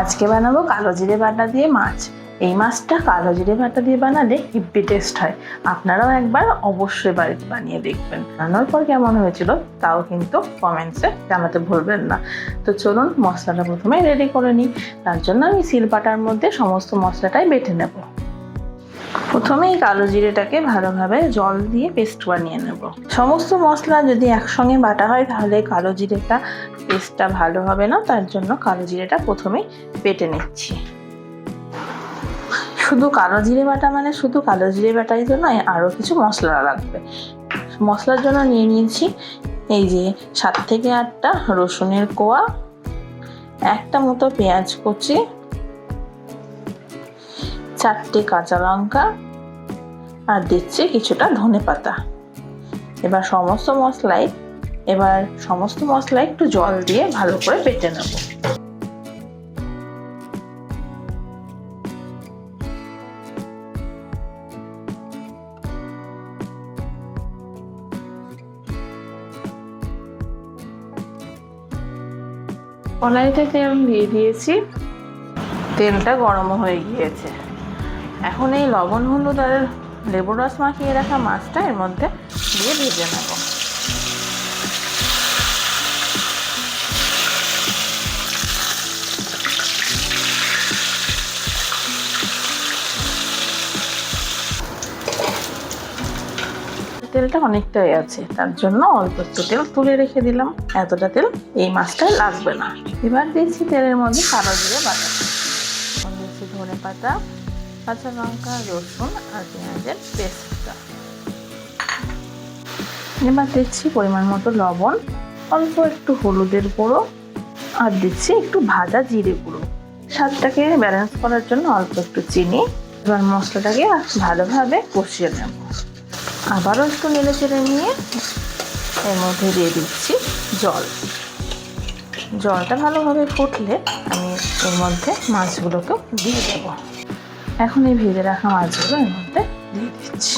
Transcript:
আজকে বানাবো কালো জিরে বাটা দিয়ে মাছ। এই মাছটা কালো জিরে বাটা দিয়ে বানালে হিব্বি টেস্ট হয়। আপনারাও একবার অবশ্যই বাড়িতে বানিয়ে দেখবেন। বানানোর পর কেমন হয়েছিল তাও কিন্তু কমেন্টসে জানাতে ভুলবেন না। তো চলুন মশলাটা প্রথমে রেডি করে নিই। তার জন্য আমি সিলপাটার মধ্যে সমস্ত মশলাটাই বেটে নেব। প্রথমে এই কালো জিরেটাকে ভালোভাবে জল দিয়ে পেস্ট বানিয়ে নেব। সমস্ত মশলা যদি একসঙ্গে বাটা হয়, তাহলে কালো জিরেটা পেস্টটা ভালো হবে না, তার জন্য কালো জিরেটা প্রথমেই বেটে নিচ্ছি। শুধু কালো জিরে বাটা মানে শুধু কালো জিরে বাটাই তো নয়, আরও কিছু মশলা লাগবে। মশলার জন্য নিয়ে নিয়েছি এই যে সাত থেকে আটটা রসুনের কোয়া, একটা মতো পেঁয়াজ কুচি চারটে কাঁচা লঙ্কা আর দিচ্ছি কিছুটা ধনে পাতা। এবার সমস্ত মশলাই এবার সমস্ত মশলা একটু জল দিয়ে ভালো করে বেটে নেব। কড়াইতে তেল দিয়ে দিয়েছি। তেলটা গরম হয়ে গিয়েছে। এখন এই লবণ হলুদ আর লেবুর রস মাখিয়ে রাখা মাছটা এর মধ্যে দিয়ে ভেজে নেব। তেলটা অনেকটাই আছে, তার জন্য অল্প একটু তেল তুলে রেখে দিলাম। এতটা তেল এই মাছটায় লাগবে না। এবার দিচ্ছি তেলের মধ্যে কালো জিরে বাটা। দিচ্ছি ধনে পাতা কাঁচা লঙ্কা, রসুন আর পেঁয়াজের পেস্টটা। এবার দিচ্ছি পরিমাণ মতো লবণ, অল্প একটু হলুদের গুঁড়ো আর দিচ্ছি একটু ভাজা জিরে গুঁড়ো। স্বাদটাকে ব্যালেন্স করার জন্য অল্প একটু চিনি, এবার মশলাটাকে ভালোভাবে কষিয়ে নেব। আবারও একটু নেড়ে চেড়ে নিয়ে এর মধ্যে দিয়ে দিচ্ছি জল। জলটা ভালোভাবে ফুটলে আমি এর মধ্যে মাছগুলোকেও দিয়ে দেবো। এখন এই ভেজে রাখা মাছগুলো এর মধ্যে দিয়ে দিচ্ছি।